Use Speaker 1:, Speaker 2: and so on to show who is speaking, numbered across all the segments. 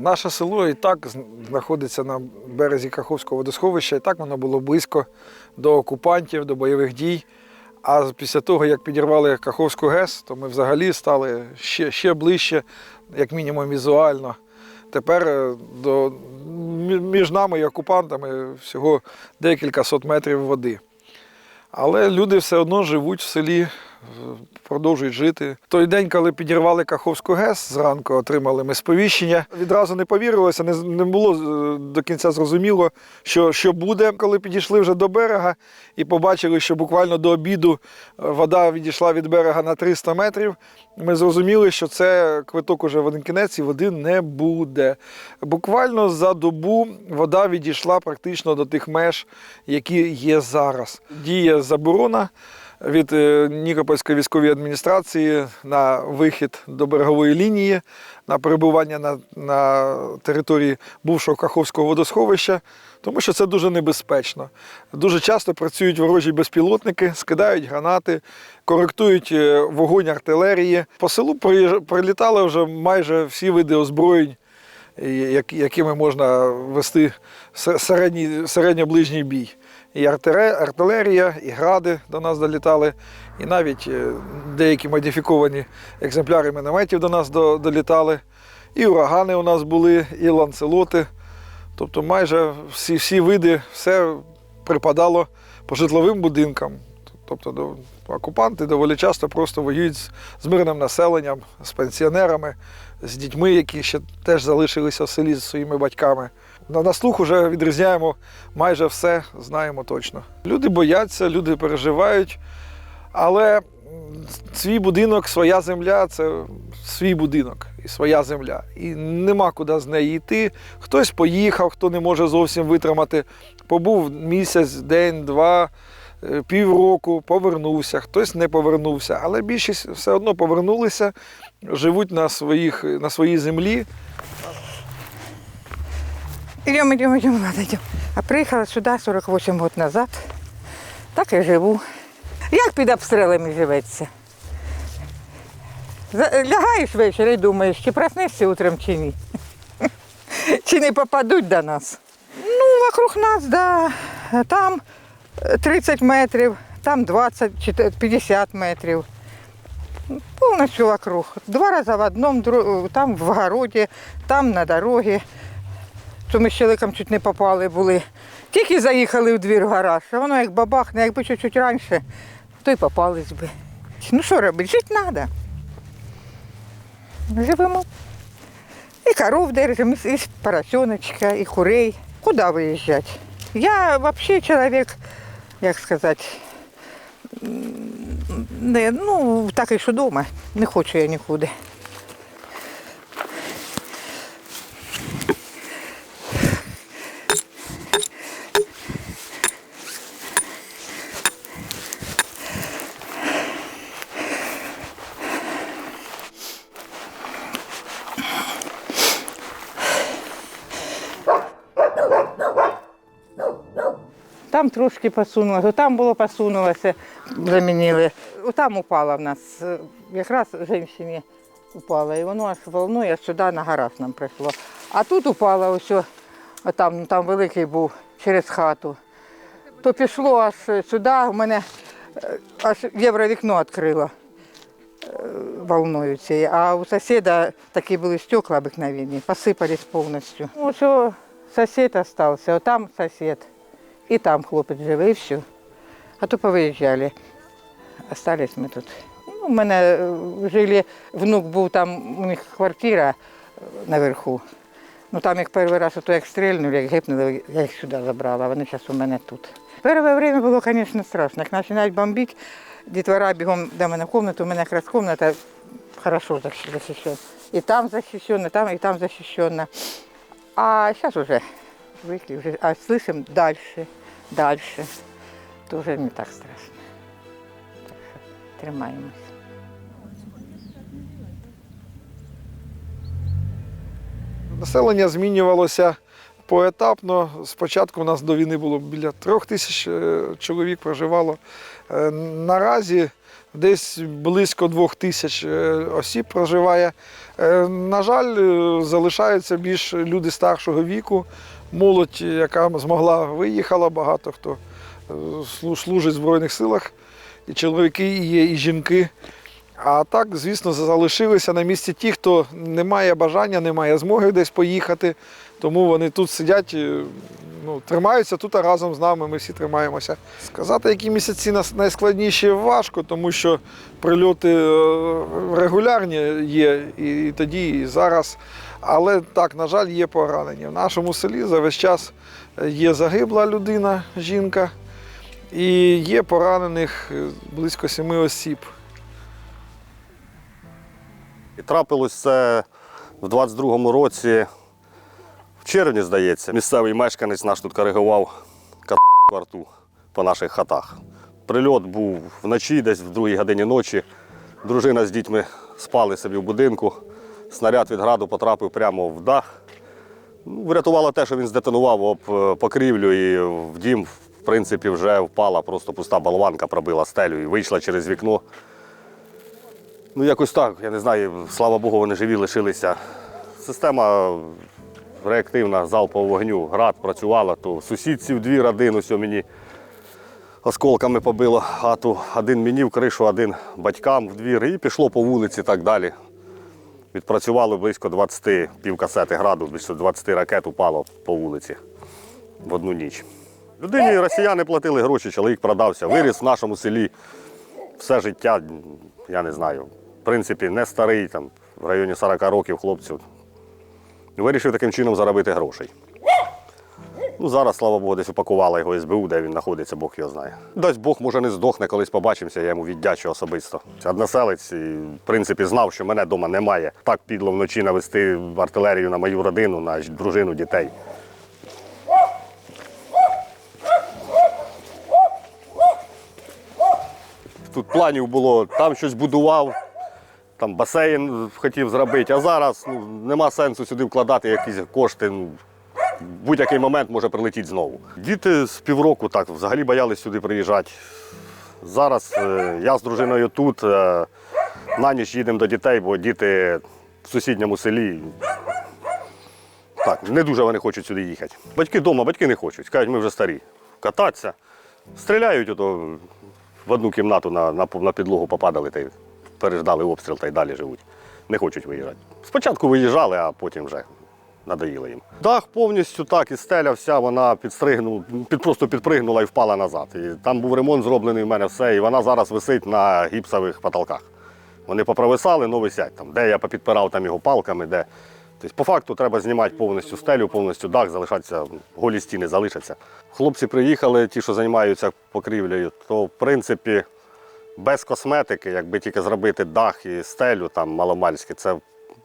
Speaker 1: Наше село і так знаходиться на березі Каховського водосховища, і так воно було близько до окупантів, до бойових дій. А після того, як підірвали Каховську ГЕС, то ми взагалі стали ще, ще ближче, як мінімум візуально. Тепер е, до, між нами і окупантами всього декілька сот метрів води. Але люди все одно живуть в селі, продовжують жити. Той день, коли підірвали Каховську ГЕС, зранку отримали ми сповіщення. Відразу не повірилося, не, не було е, до кінця зрозуміло, що, що буде. Коли підійшли вже до берега і побачили, що буквально до обіду е, вода відійшла від берега на 300 метрів. Ми зрозуміли, що це квиток уже в один кінець і води не буде. Буквально за добу вода відійшла практично до тих меж, які є зараз. Діє заборона від е, Нікопольської військової адміністрації на вихід до берегової лінії, на перебування на, на території бувшого Каховського водосховища, тому що це дуже небезпечно. Дуже часто працюють ворожі безпілотники, скидають гранати, коректують е, вогонь артилерії. По селу прилітали вже майже всі види озброєнь, якими можна вести середньо-ближній бій. І артилерія, і гради до нас долітали, і навіть е, деякі модифіковані екземпляри мінометів до нас долітали. І урагани у нас були, і ланцелоти. Тобто майже всі, всі види, все припадало по житловим будинкам. Тобто окупанти доволі часто просто воюють з, з мирним населенням, з пенсіонерами, з дітьми, які ще теж залишилися в селі зі своїми батьками. На, на слух вже відрізняємо майже все, знаємо точно. Люди бояться, люди переживають, але свій будинок, своя земля це свій будинок і своя земля. І нема куди з неї йти. Хтось поїхав, хто не може зовсім витримати. Побув місяць, день, два, е, півроку, повернувся, хтось не повернувся. Але більшість все одно повернулися, живуть на, своїх, на своїй землі.
Speaker 2: Идем, идем, идем, ладно, идем. А приїхала сюди 48 років назад. Так і живу. Як під обстрілами живеться? Лягаєш ввечері і думаєш, чи проснешся утром, чи ні. Чи не попадуть до нас? Ну, вокруг нас, да. Там е, 30 метрів, там 20, 50 метрів. Повністю вокруг. Два рази в одному, там в городі, там на дорогі. То ми з чоловіком чуть не попали були. Тільки заїхали в двір в гараж, а воно як бабахне, якби чуть-чуть раніше, то й попались би. Ну що робити? Жити треба. Живемо. І коров держимо, і поросеночка, і курей. Куди виїжджати? Я взагалі чоловік, як сказати, не, ну, такий, що вдома. Не хочу я нікуди. Там трошки посунулося, там було посунулося, замінили. Там упала в нас, е, якраз жінці упала, і воно аж волнує сюди на гараж нам прийшло. А тут упало ось, там, там великий був через хату. То пішло аж сюди, у мене е, аж євровікно відкрило е, волною цією. А у сусіда такі були стекла обикновенні, посипались повністю. Ну, що сусід залишився, отам сусід. І там хлопець живе, все. А то повиїжджали. Остались ми тут. Ну, у мене е, жили, внук був там, у них квартира е, наверху. Ну там їх перший раз, ото як стрільнули, як гипнули, я їх сюди забрала, вони зараз у мене тут. Перше время було, звісно, страшно. Як починають бомбити, дітвора бігом до мене в кімнату, у мене якраз кімната хорошо захищена. І там захищена, там, і там захищена. А зараз вже звикли, вже, а слышим дальше, дальше. То вже не так страшно. Так що тримаємось.
Speaker 1: Населення змінювалося поетапно. Спочатку у нас до війни було біля трьох тисяч е, чоловік проживало. Е, Наразі десь близько двох тисяч е, осіб проживає. На жаль, залишаються більш люди старшого віку, молодь, яка змогла, виїхала, багато хто е, служить в Збройних силах. І чоловіки і є, і жінки. А так, звісно, залишилися на місці ті, хто не має бажання, не має змоги десь поїхати. Тому вони тут сидять, е, ну, тримаються тут а разом з нами, ми всі тримаємося. Сказати, які місяці найскладніші, важко, тому що прильоти е, регулярні є і тоді, і зараз. Але так, на жаль, є поранені. В нашому селі за весь час є загибла людина, жінка, і є поранених е, близько семи осіб.
Speaker 3: І трапилось це в 22-му році, в червні, здається, місцевий мешканець наш тут коригував карту по наших хатах. Прильот був вночі, десь в другій годині ночі. Дружина з дітьми спали собі в будинку. Снаряд від граду потрапив прямо в дах. Ну, Врятувало те, що він здетонував об е, покрівлю і в дім, в принципі, вже впала просто пуста болванка, пробила стелю і вийшла через вікно. Ну, якось так, я не знаю, слава Богу, вони живі лишилися. Система реактивна залпового вогню, град працювала, то сусідців дві родини, ось мені осколками побило хату. Один мені в кришу, один батькам в двір. І пішло по вулиці так далі. Відпрацювали близько 20 півкасети граду, близько 20 ракет упало по вулиці в одну ніч. Людині росіяни платили гроші, чоловік продався, виріс в нашому селі все життя, я не знаю, в принципі, не старий, там, в районі 40 років хлопців. Вирішив таким чином заробити грошей. Ну, зараз, слава Богу, десь упакувала його СБУ, де він знаходиться, Бог його знає. Дасть Бог, може, не здохне, колись побачимося, я йому віддячу особисто. Односелець, в принципі, знав, що мене вдома немає. Так підло вночі навести артилерію на мою родину, на дружину, дітей. Тут планів було, там щось будував, там басейн хотів зробити, а зараз ну, нема сенсу сюди вкладати якісь кошти. В будь-який момент може прилетіти знову. Діти з півроку так взагалі боялись сюди приїжджати. Зараз е, я з дружиною тут, е, на ніч їдемо до дітей, бо діти в сусідньому селі. Так, не дуже вони хочуть сюди їхати. Батьки вдома, батьки не хочуть. Кажуть, ми вже старі. Кататися. Стріляють ото в одну кімнату на, на, на підлогу попадали та й переждали обстріл та й далі живуть. Не хочуть виїжджати. Спочатку виїжджали, а потім вже надоїло їм. Дах повністю так, і стеля вся вона підстригнула, під, просто підпригнула і впала назад. І там був ремонт зроблений в мене все, і вона зараз висить на гіпсових потолках. Вони попровисали, ну висять там. Де я попідпирав там його палками, де. Тобто, по факту треба знімати повністю стелю, повністю дах, залишатися, голі стіни залишаться. Хлопці приїхали, ті, що займаються покрівлею, то в принципі без косметики, якби тільки зробити дах і стелю там маломальське, це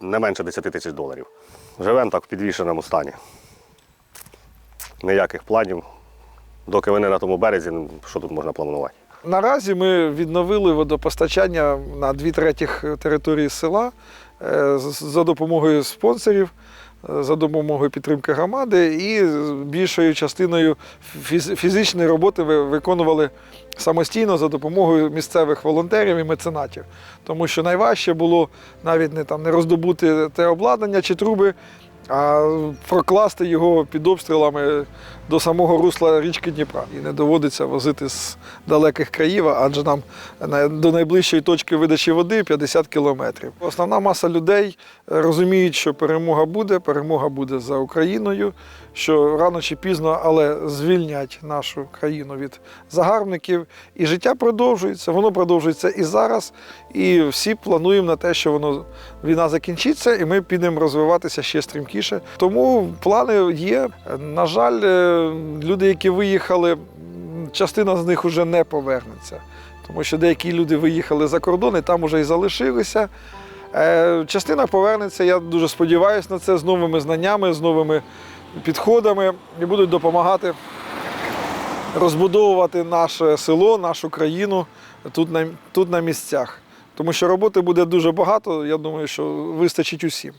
Speaker 3: не менше 10 тисяч доларів. Живемо так в підвішеному стані. Ніяких планів. Доки вони на тому березі, що тут можна планувати?
Speaker 1: Наразі ми відновили водопостачання на дві третіх території села е, за допомогою спонсорів, за допомогою підтримки громади і більшою частиною фізичної роботи ви виконували самостійно за допомогою місцевих волонтерів і меценатів. Тому що найважче було навіть не там не роздобути те обладнання чи труби, а прокласти його під обстрілами до самого русла річки Дніпра. І не доводиться возити з далеких країв, адже нам до найближчої точки видачі води 50 кілометрів. Основна маса людей е, розуміють, що перемога буде, перемога буде за Україною, що рано чи пізно, але звільнять нашу країну від загарбників. І життя продовжується. Воно продовжується і зараз. І всі плануємо на те, що воно війна закінчиться, і ми підемо розвиватися ще стрімкіше. Тому плани є. На жаль, е, люди, які виїхали, частина з них вже не повернеться. Тому що деякі люди виїхали за кордон і там вже і залишилися. Е, Частина повернеться, я дуже сподіваюся на це з новими знаннями, з новими підходами і будуть допомагати розбудовувати наше село, нашу країну тут на, тут на місцях. Тому що роботи буде дуже багато. Я думаю, що вистачить усім.